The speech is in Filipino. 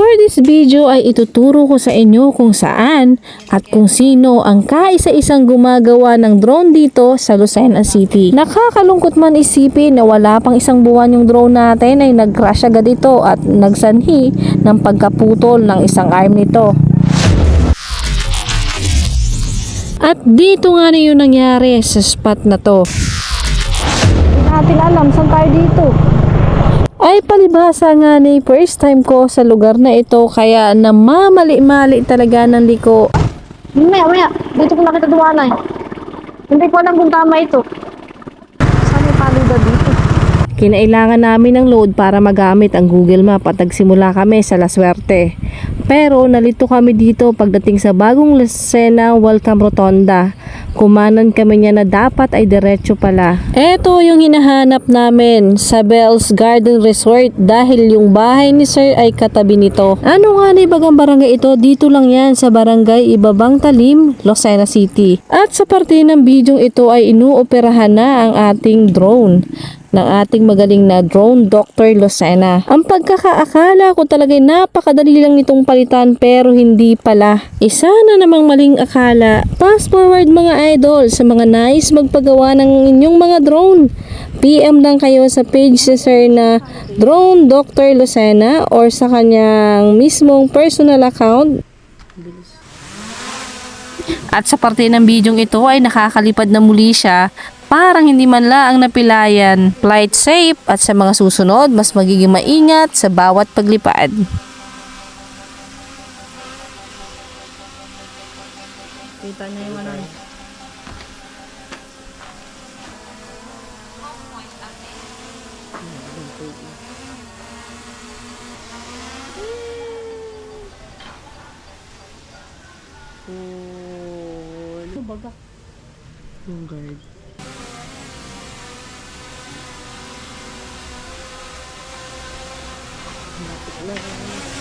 For this video ay ituturo ko sa inyo kung saan at kung sino ang kaisa-isang gumagawa ng drone dito sa Lucena City. Nakakalungkot man isipin na wala pang isang buwan yung drone natin ay nag-crash agad ito at nagsanhi ng pagkaputol ng isang arm nito. At dito nga na yung nangyari sa spot na to. Hindi natin alam saan tayo dito. Ay palibhasa nga ni first time ko sa lugar na ito kaya namamali-mali talaga ng liko. Maya, maya. Dito ko nakita duwana eh. Hindi ko alam kung tama ito. Saan yung palida dito? Kinailangan namin ng load para magamit ang Google Map at nagsimula kami sa La Suerte. Pero nalito kami dito pagdating sa bagong Lucena Welcome Rotonda. Kumanan kami niya na dapat ay diretso pala. Ito yung hinahanap namin sa Bells Garden Resort dahil yung bahay ni Sir ay katabi nito. Ano nga na ibagang barangay ito? Dito lang yan sa barangay Ibabang Talim, Lucena City. At sa parte ng bidyong ito ay inuoperahan na ang ating drone ng ating magaling na drone Dr. Lucena. Ang pagkakaakala ko talaga napakadali lang nitong palitan pero hindi pala. Isa na namang maling akala. Fast forward mga idol sa mga nice magpagawa ng inyong mga drone. PM lang kayo sa page si Sir na Drone Dr. Lucena or sa kanyang mismong personal account at sa parte ng bidyong ito ay nakakalipad na muli siya parang hindi man lang napilayan. Flight safe at sa mga susunod mas magiging maingat sa bawat paglipad. Kita niya yung ano. Ano baga? Yung guard. Lapit na.